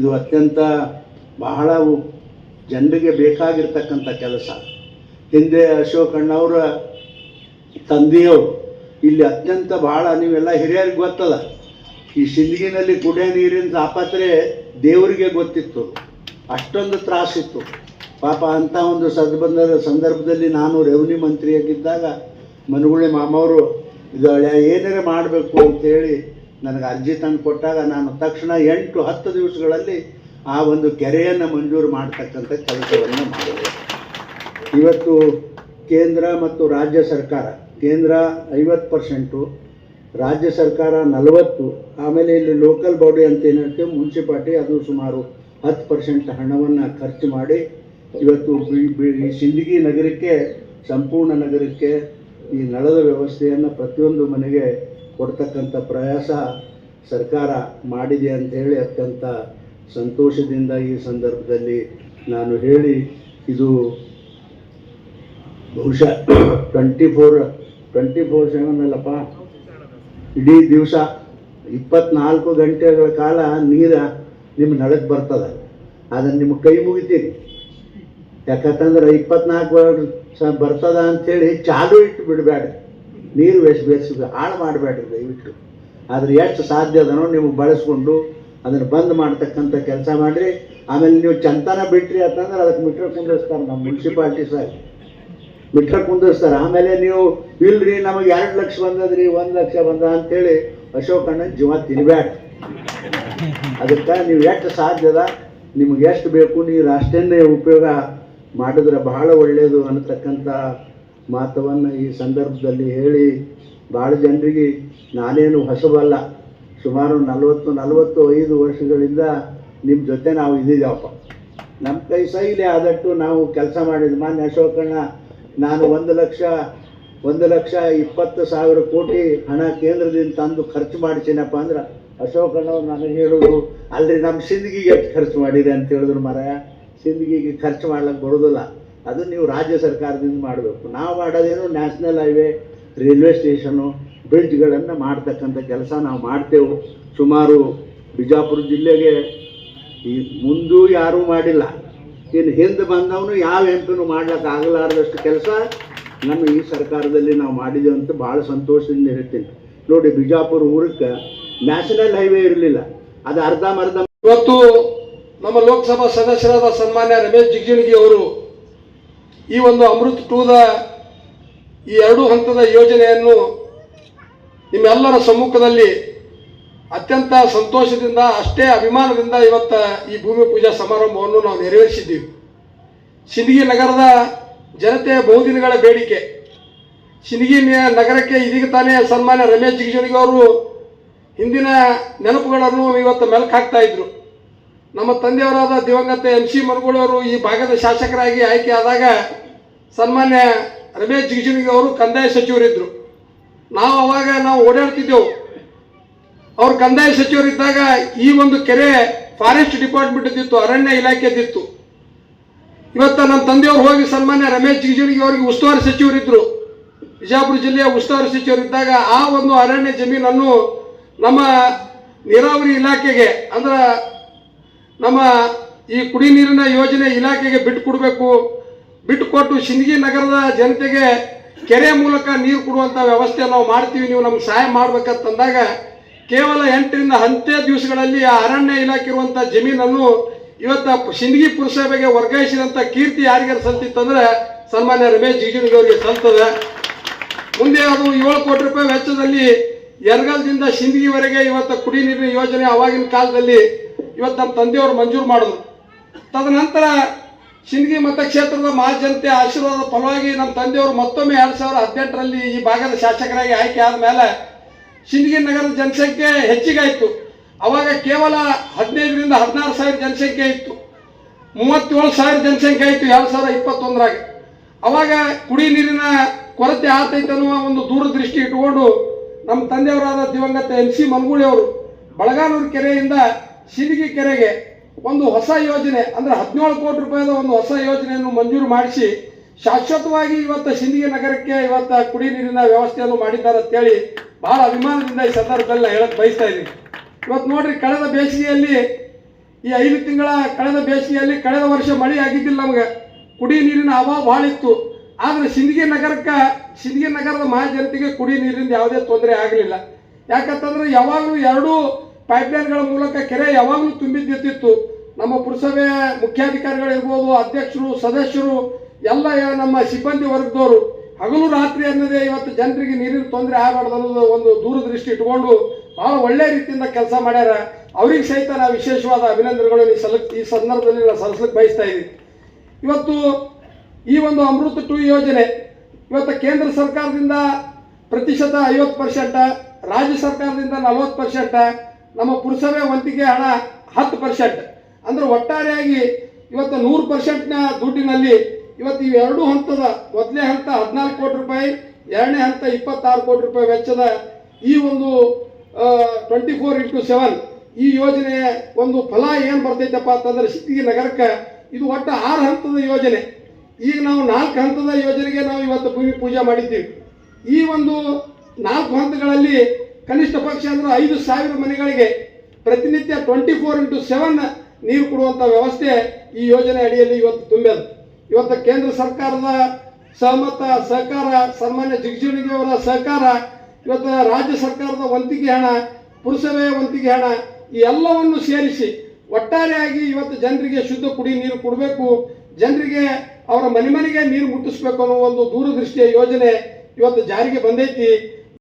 ಇದು ಅತ್ಯಂತ ಬಹಳ ಜನರಿಗೆ ಬೇಕಾಗಿರ್ತಕ್ಕಂಥ ಕೆಲಸ. ಹಿಂದೆ ಅಶೋಕ್ ಅಣ್ಣವರ ತಂದೆಯವರು ಇಲ್ಲಿ ಅತ್ಯಂತ ಬಹಳ, ನೀವೆಲ್ಲ ಹಿರಿಯರಿಗೆ ಗೊತ್ತಲ್ಲ, ಈ ಸಿಂದಗಿನಲ್ಲಿ ಕುಡಿಯ ನೀರಿನ ತಾಪತ್ರೆ ದೇವರಿಗೆ ಗೊತ್ತಿತ್ತು. ಅಷ್ಟೊಂದು ತ್ರಾಸಿತ್ತು ಪಾಪ ಅಂಥ ಒಂದು ಸದ್ಬಂಧದ ಸಂದರ್ಭದಲ್ಲಿ ನಾನು ರೆವಿನ್ಯೂ ಮಂತ್ರಿಯಾಗಿದ್ದಾಗ ಮನುಗುಳಿ ಮಾಮವರು ಇದು ಏನಾರ ಮಾಡಬೇಕು ಅಂತೇಳಿ ನನಗೆ ಅರ್ಜಿ ತಂದು ಕೊಟ್ಟಾಗ ನಾನು ತಕ್ಷಣ ಎಂಟು ಹತ್ತು ದಿವಸಗಳಲ್ಲಿ ಆ ಒಂದು ಕೆರೆಯನ್ನು ಮಂಜೂರು ಮಾಡ್ತಕ್ಕಂಥ ಕೆಲಸವನ್ನು ಮಾಡಿದೆ. ಇವತ್ತು ಕೇಂದ್ರ ಮತ್ತು ರಾಜ್ಯ ಸರ್ಕಾರ, ಕೇಂದ್ರ ಐವತ್ತು ಪರ್ಸೆಂಟು, ರಾಜ್ಯ ಸರ್ಕಾರ ನಲವತ್ತು, ಆಮೇಲೆ ಇಲ್ಲಿ ಲೋಕಲ್ ಬಾಡಿ ಅಂತ ಏನಿರುತ್ತೆ ಮುನ್ಸಿಪಾಲ್ಟಿ ಅದು ಸುಮಾರು ಹತ್ತು ಪರ್ಸೆಂಟ್ ಹಣವನ್ನು ಖರ್ಚು ಮಾಡಿ ಇವತ್ತು ಈ ಸಿಂದಗಿ ನಗರಕ್ಕೆ, ಸಂಪೂರ್ಣ ನಗರಕ್ಕೆ ಈ ನಳದ ವ್ಯವಸ್ಥೆಯನ್ನು ಪ್ರತಿಯೊಂದು ಮನೆಗೆ ಕೊಡ್ತಕ್ಕಂಥ ಪ್ರಯಾಸ ಸರ್ಕಾರ ಮಾಡಿದೆ ಅಂತ ಹೇಳಿ ಅತ್ಯಂತ ಸಂತೋಷದಿಂದ ಈ ಸಂದರ್ಭದಲ್ಲಿ ನಾನು ಹೇಳಿ ಇದು ಬಹುಶಃ twenty four twenty four seven ಅಲ್ಲಪ್ಪ? ಇಡೀ ದಿವಸ ಇಪ್ಪತ್ನಾಲ್ಕು ಗಂಟೆಗಳ ಕಾಲ ನೀರು ನಿಮ್ಮ ನಳಕ್ಕೆ ಬರ್ತದೆ. ಅದನ್ನು ನಿಮ್ಮ ಕೈ ಮುಗಿತೀರಿ ಯಾಕಂತಂದ್ರೆ ಇಪ್ಪತ್ನಾಲ್ಕು ಸ ಬರ್ತದ ಅಂಥೇಳಿ ಚಾಲು ಇಟ್ಟು ಬಿಡಬೇಡ. ನೀರು ವೇಸ್ಟ್ ಬೇಯಿಸಿ ಹಾಳು ಮಾಡಬೇಡ್ರಿ ದಯವಿಟ್ಟು. ಆದ್ರೆ ಎಷ್ಟು ಸಾಧ್ಯ ಅದನೋ ನೀವು ಬಳಸ್ಕೊಂಡು ಅದನ್ನು ಬಂದ್ ಮಾಡ್ತಕ್ಕಂಥ ಕೆಲಸ ಮಾಡಿರಿ. ಆಮೇಲೆ ನೀವು ಚಂತನ ಬಿಟ್ರಿ ಅಂತಂದ್ರೆ ಅದಕ್ಕೆ ಮೀಟ್ರ್ ಕುಂದಿರ್ಸ್ತಾರೆ ನಮ್ಮ ಮುನ್ಸಿಪಾಲ್ಟಿ ಸರ್. ಮೀಟ್ರ್ ಕುಂದಿರ್ಸ್ತಾರೆ. ಆಮೇಲೆ ನೀವು ಇಲ್ರಿ, ನಮಗೆ ಎರಡು ಲಕ್ಷ ಬಂದದ್ರಿ, ಒಂದು ಲಕ್ಷ ಬಂದ ಅಂತೇಳಿ ಅಶೋಕ್ ಅಣ್ಣನ ಜೀವ ತಿನ್ಬೇಡ ಅದಕ್ಕೆ ನೀವು ಎಷ್ಟು ಸಾಧ್ಯದ ನಿಮ್ಗೆ ಎಷ್ಟು ಬೇಕು ನೀವು ಅಷ್ಟನ್ನೇ ಉಪಯೋಗ ಮಾಡಿದ್ರೆ ಬಹಳ ಒಳ್ಳೆಯದು ಅನ್ನತಕ್ಕಂಥ ಮಾತವನ್ನು ಈ ಸಂದರ್ಭದಲ್ಲಿ ಹೇಳಿ ಭಾಳ ಜನರಿಗೆ ನಾನೇನು ಹೊಸಬಲ್ಲ ಸುಮಾರು ನಲವತ್ತು ನಲವತ್ತು ಐದು ವರ್ಷಗಳಿಂದ ನಿಮ್ಮ ಜೊತೆ ನಾವು ಇದ್ದಿದ್ದೇವಪ್ಪ ನಮ್ಮ ಕೈ ಸೈಲೆ ಆದಟ್ಟು ನಾವು ಕೆಲಸ ಮಾಡಿದ್ವಿ ಮಾನ್ಯ ಅಶೋಕಣ್ಣ, ನಾನು ಒಂದು ಲಕ್ಷ ಒಂದು ಲಕ್ಷ ಇಪ್ಪತ್ತು ಸಾವಿರ ಕೋಟಿ ಹಣ ಕೇಂದ್ರದಿಂದ ತಂದು ಖರ್ಚು ಮಾಡಿಸಿನಪ್ಪ ಅಂದ್ರೆ ಅಶೋಕಣ್ಣವ್ರು ನನಗೆ ಹೇಳೋದು ಅಲ್ರಿ ನಮ್ಮ ಸಿಂದಗಿಗೆ ಎಷ್ಟು ಖರ್ಚು ಮಾಡಿದೆ ಅಂತ ಹೇಳಿದ್ರು ಮಾರಾಯ. ಸಿಂದಗಿಗೆ ಖರ್ಚು ಮಾಡ್ಲಿಕ್ಕೆ ಬರೋದಿಲ್ಲ. ಅದು ನೀವು ರಾಜ್ಯ ಸರ್ಕಾರದಿಂದ ಮಾಡಬೇಕು. ನಾವು ಮಾಡೋದೇನು ನ್ಯಾಷನಲ್ ಹೈವೇ ರೈಲ್ವೆ ಸ್ಟೇಷನು ಬ್ರಿಡ್ಜ್ಗಳನ್ನು ಮಾಡ್ತಕ್ಕಂಥ ಕೆಲಸ ನಾವು ಮಾಡ್ತೇವೆ. ಸುಮಾರು ಬಿಜಾಪುರ ಜಿಲ್ಲೆಗೆ ಈ ಮುಂದೂ ಯಾರೂ ಮಾಡಿಲ್ಲ. ಇನ್ನು ಹಿಂದೆ ಬಂದವನು ಯಾವ ಹೆಂತನು ಮಾಡ್ಲಾಕ ಆಗಲಾರದಷ್ಟು ಕೆಲಸ ನಮ್ಮ ಈ ಸರ್ಕಾರದಲ್ಲಿ ನಾವು ಮಾಡಿದ್ದೇವೆ ಅಂತ ಭಾಳ ಸಂತೋಷದಿಂದ ಹೇಳ್ತೀನಿ. ನೋಡಿ, ಬಿಜಾಪುರ ಊರಕ್ಕೆ ನ್ಯಾಷನಲ್ ಹೈವೇ ಇರಲಿಲ್ಲ. ಅದು ಅರ್ಧಂಬರ್ಧ ಇವತ್ತು ನಮ್ಮ ಲೋಕಸಭಾ ಸದಸ್ಯರಾದ ಸನ್ಮಾನ್ಯ ರಮೇಶ್ ಜಿಗಜಿಣಗಿ ಅವರು ಈ ಒಂದು ಅಮೃತ್ ಟೂದ ಈ ಎರಡು ಹಂತದ ಯೋಜನೆಯನ್ನು ನಿಮ್ಮೆಲ್ಲರ ಸಮ್ಮುಖದಲ್ಲಿ ಅತ್ಯಂತ ಸಂತೋಷದಿಂದ, ಅಷ್ಟೇ ಅಭಿಮಾನದಿಂದ ಇವತ್ತ ಈ ಭೂಮಿ ಪೂಜಾ ಸಮಾರಂಭವನ್ನು ನಾವು ನೆರವೇರಿಸಿದ್ದೀವಿ. ಸಿಂದಗಿ ನಗರದ ಜನತೆಯ ಬಹುದಿನಗಳ ಬೇಡಿಕೆ. ಸಿಂದಗಿ ನಗರಕ್ಕೆ ಇದೀಗ ತಾನೇ ಸನ್ಮಾನ್ಯ ರಮೇಶ್ ಜಿಗಜಿಣಗಿ ಅವರು ಹಿಂದಿನ ನೆನಪುಗಳನ್ನು ಇವತ್ತು ಮೆಲುಕು ಹಾಕ್ತಾ ಇದ್ರು. ನಮ್ಮ ತಂದೆಯವರಾದ ದಿವಂಗತ ಎಂ ಸಿ ಅವರು ಈ ಭಾಗದ ಶಾಸಕರಾಗಿ ಆಯ್ಕೆ ಆದಾಗ ಸನ್ಮಾನ್ಯ ರಮೇಶ್ ಜಿಗಜಿಣಗಿ ಅವರು ಕಂದಾಯ ಸಚಿವರಿದ್ದರು. ನಾವು ಅವಾಗ ನಾವು ಓಡಾಡ್ತಿದ್ದೆವು. ಅವ್ರು ಕಂದಾಯ ಸಚಿವರಿದ್ದಾಗ ಈ ಒಂದು ಕೆರೆ ಫಾರೆಸ್ಟ್ ಡಿಪಾರ್ಟ್ಮೆಂಟ್ ಇತ್ತು ಅರಣ್ಯ ಇಲಾಖೆದಿತ್ತು. ಇವತ್ತು ನಮ್ಮ ತಂದೆಯವರು ಹೋಗಿ ಸನ್ಮಾನ್ಯ ರಮೇಶ್ ಜಿಗಜಿಣಗಿ ಅವರಿಗೆ ಉಸ್ತುವಾರಿ ಸಚಿವರಿದ್ದರು ಬಿಜಾಪುರ ಜಿಲ್ಲೆಯ ಉಸ್ತುವಾರಿ ಸಚಿವರಿದ್ದಾಗ ಆ ಒಂದು ಅರಣ್ಯ ಜಮೀನನ್ನು ನಮ್ಮ ನೀರಾವರಿ ಇಲಾಖೆಗೆ, ಅಂದ್ರೆ ನಮ್ಮ ಈ ಕುಡಿ ನೀರಿನ ಯೋಜನೆ ಇಲಾಖೆಗೆ ಬಿಟ್ಟು ಕೊಡಬೇಕು. ಬಿಟ್ಟು ಕೊಟ್ಟು ಸಿಂದಗಿ ನಗರದ ಜನತೆಗೆ ಕೆರೆ ಮೂಲಕ ನೀರು ಕೊಡುವಂಥ ವ್ಯವಸ್ಥೆ ನಾವು ಮಾಡ್ತೀವಿ. ನೀವು ನಮ್ಗೆ ಸಹಾಯ ಮಾಡ್ಬೇಕಂತಂದಾಗ ಕೇವಲ ಎಂಟರಿಂದ ಹತ್ತೇ ದಿವಸಗಳಲ್ಲಿ ಆ ಅರಣ್ಯ ಇಲಾಖೆ ಇರುವಂಥ ಜಮೀನನ್ನು ಇವತ್ತು ಸಿಂದಗಿ ಪುರಸಭೆಗೆ ವರ್ಗಾಯಿಸಿದಂಥ ಕೀರ್ತಿ ಯಾರಿಗೆ ಸಲ್ತಿತ್ತಂದ್ರೆ ಸನ್ಮಾನ್ಯ ರಮೇಶ್ ಜಿಗಜಿಣಗಿ ಅವರಿಗೆ ಸಲ್ತದೆ ಮುಂದೆ ಅದು ಏಳು ಕೋಟಿ ರೂಪಾಯಿ ವೆಚ್ಚದಲ್ಲಿ ಎರಗಲ್ದಿಂದ ಸಿಂದಗಿವರೆಗೆ ಇವತ್ತು ಕುಡಿ ನೀರಿನ ಯೋಜನೆ ಅವಾಗಿನ ಕಾಲದಲ್ಲಿ ಇವತ್ತು ನಮ್ಮ ತಂದೆಯವರು ಮಂಜೂರು ಮಾಡಿದ್ರು. ತದನಂತರ ಶಿಂದಗಿ ಮತಕ್ಷೇತ್ರದ ಮಹಾಜನತೆ ಆಶೀರ್ವಾದ ಫಲವಾಗಿ ನಮ್ಮ ತಂದೆಯವರು ಮತ್ತೊಮ್ಮೆ ಎರಡು ಸಾವಿರದ ಹದಿನೆಂಟರಲ್ಲಿ ಈ ಭಾಗದ ಶಾಸಕರಾಗಿ ಆಯ್ಕೆ ಆದ ಮೇಲೆ ಶಿಂದಗಿ ನಗರದ ಜನಸಂಖ್ಯೆ ಹೆಚ್ಚಿಗಾಯಿತು. ಅವಾಗ ಕೇವಲ ಹದಿನೈದರಿಂದ ಹದಿನಾರು ಸಾವಿರ ಜನಸಂಖ್ಯೆ ಇತ್ತು. ಮೂವತ್ತೇಳು ಸಾವಿರ ಜನಸಂಖ್ಯೆ ಆಯಿತು ಎರಡು ಸಾವಿರದ ಇಪ್ಪತ್ತೊಂದರಾಗ. ಅವಾಗ ಕುಡಿ ನೀರಿನ ಕೊರತೆ ಆಗ್ತೈತೆ ಅನ್ನುವ ಒಂದು ದೂರದೃಷ್ಟಿ ಇಟ್ಕೊಂಡು ನಮ್ಮ ತಂದೆಯವರಾದ ದಿವಂಗತ ಎನ್ ಸಿ ಮನ್ಗೂಳಿ ಅವರು, ಬಳಗಾನೂರು ಕೆರೆಯಿಂದ ಸಿಂದಗಿ ಕೆರೆಗೆ ಒಂದು ಹೊಸ ಯೋಜನೆ, ಅಂದ್ರೆ ಹದಿನೇಳು ಕೋಟಿ ರೂಪಾಯಿದ ಒಂದು ಹೊಸ ಯೋಜನೆಯನ್ನು ಮಂಜೂರು ಮಾಡಿಸಿ, ಶಾಶ್ವತವಾಗಿ ಇವತ್ತು ಸಿಂದಗಿ ನಗರಕ್ಕೆ ಇವತ್ತು ಕುಡಿ ನೀರಿನ ವ್ಯವಸ್ಥೆಯನ್ನು ಮಾಡಿದ್ದಾರೆ ಅಂತೇಳಿ ಬಹಳ ಅಭಿಮಾನದಿಂದ ಈ ಸಂದರ್ಭದಲ್ಲಿ ಹೇಳಕ್ಕೆ ಹೇಳಕ್ ಬಯಸ್ತಾ ಇದ್ದೀನಿ. ಇವತ್ತು ನೋಡ್ರಿ, ಕಳೆದ ಬೇಸಿಗೆಯಲ್ಲಿ, ಈ ಐದು ತಿಂಗಳ ಕಳೆದ ಬೇಸಿಗೆಯಲ್ಲಿ ಕಳೆದ ವರ್ಷ ಮಳೆ ಆಗಿದ್ದಿಲ್ಲ ನಮಗೆ. ಕುಡಿ ನೀರಿನ ಅಭಾವ ಭಾಳ ಇತ್ತು. ಆದರೆ ಸಿಂದಗಿ ನಗರಕ್ಕೆ ಸಿಂದಗಿ ನಗರದ ಮಹಾಜನತೆಗೆ ಕುಡಿ ನೀರಿನಿಂದ ಯಾವುದೇ ತೊಂದರೆ ಆಗಲಿಲ್ಲ. ಯಾಕಂತಂದ್ರೆ ಯಾವಾಗಲೂ ಎರಡೂ ಪೈಪ್ಲೈನ್ಗಳ ಮೂಲಕ ಕೆರೆ ಯಾವಾಗಲೂ ತುಂಬಿದ್ದಿರ್ತಿತ್ತು. ನಮ್ಮ ಪುರಸಭೆ ಮುಖ್ಯಾಧಿಕಾರಿಗಳಿರ್ಬೋದು, ಅಧ್ಯಕ್ಷರು, ಸದಸ್ಯರು, ಎಲ್ಲ ನಮ್ಮ ಸಿಬ್ಬಂದಿ ವರ್ಗದವರು. ಹಗಲು ರಾತ್ರಿ ಅನ್ನೋದೇ ಇವತ್ತು ಜನರಿಗೆ ನೀರಿನ ತೊಂದರೆ ಆಗಬಾರ್ದು ಅನ್ನೋದು ಒಂದು ದೂರದೃಷ್ಟಿ ಇಟ್ಕೊಂಡು ಬಹಳ ಒಳ್ಳೆ ರೀತಿಯಿಂದ ಕೆಲಸ ಮಾಡ್ಯಾರ. ಅವ್ರಿಗೆ ಸಹಿತ ನಾವು ವಿಶೇಷವಾದ ಅಭಿನಂದನೆಗಳು ಈ ಸಲ, ಈ ಸಂದರ್ಭದಲ್ಲಿ ನಾವು ಸಲ್ಲಿಸ್ಲಿಕ್ಕೆ ಬಯಸ್ತಾ ಇದ್ದೀವಿ ಇವತ್ತು ಈ ಒಂದು ಅಮೃತ ಟು ಯೋಜನೆ ಇವತ್ತು ಕೇಂದ್ರ ಸರ್ಕಾರದಿಂದ ಪ್ರತಿಶತ ಐವತ್ತು ಪರ್ಸೆಂಟ, ರಾಜ್ಯ ಸರ್ಕಾರದಿಂದ ನಲವತ್ತು ಪರ್ಸೆಂಟ ನಮ್ಮ ಪುರಸಭೆ ವಂತಿಗೆ ಹಣ ಹತ್ತು ಪರ್ಸೆಂಟ್ ಅಂದ್ರೆ ಒಟ್ಟಾರೆಯಾಗಿ ಇವತ್ತು ನೂರು ಪರ್ಸೆಂಟ್ನ ದುಡ್ಡಿನಲ್ಲಿ ಇವತ್ತು ಇವು ಎರಡೂ ಹಂತದ ಮೊದಲನೇ ಹಂತ ಹದಿನಾಲ್ಕು ಕೋಟಿ ರೂಪಾಯಿ, ಎರಡನೇ ಹಂತ ಇಪ್ಪತ್ತಾರು ಕೋಟಿ ರೂಪಾಯಿ ವೆಚ್ಚದ ಈ ಒಂದು ಟ್ವೆಂಟಿ ಫೋರ್ ಇಂಟು ಸೆವೆನ್ ಈ ಯೋಜನೆ ಒಂದು ಫಲ ಏನು ಬರ್ತೈತಪ್ಪ ಅಂತಂದ್ರೆ ಸಿದ್ದಿಗೆ ನಗರಕ್ಕೆ ಇದು ಒಟ್ಟು ಆರು ಹಂತದ ಯೋಜನೆ. ಈಗ ನಾವು ನಾಲ್ಕು ಹಂತದ ಯೋಜನೆಗೆ ನಾವು ಇವತ್ತು ಭೂಮಿ ಪೂಜೆ ಮಾಡಿದ್ದೀವಿ. ಈ ಒಂದು ನಾಲ್ಕು ಹಂತಗಳಲ್ಲಿ ಕನಿಷ್ಠ ಪಕ್ಷ ಅಂದ್ರೆ ಐದು ಸಾವಿರ ಮನೆಗಳಿಗೆ ಪ್ರತಿನಿತ್ಯ ಟ್ವೆಂಟಿ ಫೋರ್ ಇಂಟು ಸೆವೆನ್ ನೀರು ಕೊಡುವಂಥ ವ್ಯವಸ್ಥೆ ಈ ಯೋಜನೆ ಅಡಿಯಲ್ಲಿ ಇವತ್ತು ತುಂಬಿದೆ. ಇವತ್ತು ಕೇಂದ್ರ ಸರ್ಕಾರದ ಸಹಮತ ಸಹಕಾರ, ಸನ್ಮಾನ್ಯ ಜಿಗಜಿಣಿಗೆ ಅವರ ಸಹಕಾರ, ಇವತ್ತು ರಾಜ್ಯ ಸರ್ಕಾರದ ವಂತಿಗೆ ಹಣ, ಪುರಸಭೆಯ ವಂತಿಗೆ ಹಣ, ಈ ಎಲ್ಲವನ್ನು ಸೇರಿಸಿ ಒಟ್ಟಾರೆಯಾಗಿ ಇವತ್ತು ಜನರಿಗೆ ಶುದ್ಧ ಕುಡಿ ನೀರು ಕೊಡಬೇಕು. ಜನರಿಗೆ ಅವರ ಮನೆ ಮನೆಗೆ ನೀರು ಮುಟ್ಟಿಸ್ಬೇಕು ಅನ್ನೋ ಒಂದು ದೂರದೃಷ್ಟಿಯ ಯೋಜನೆ ಇವತ್ತು ಜಾರಿಗೆ ಬಂದೈತಿ.